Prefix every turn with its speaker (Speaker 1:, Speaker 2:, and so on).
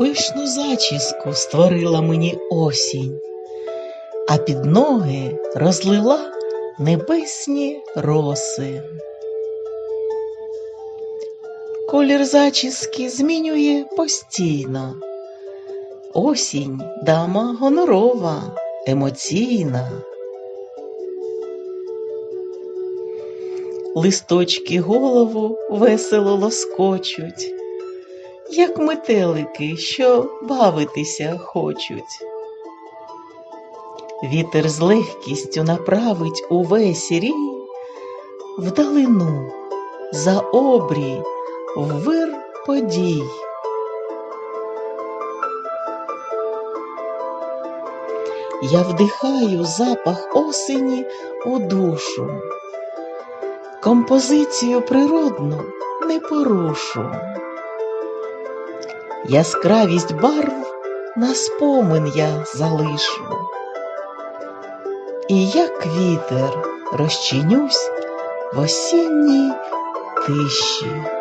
Speaker 1: пишну зачіску створила мені осінь, а під ноги розлила небесні роси. Колір зачіски змінює постійно. Осінь дама гонорова, емоційна. Листочки голову весело лоскочуть, як метелики, що бавитися хочуть. Вітер з легкістю направить увесь рій вдалину за обрій в вир подій. Я вдихаю запах осені у душу, композицію природну не порушу. Яскравість барв на спомин я залишу. І як вітер розчинюсь в осінній тиші.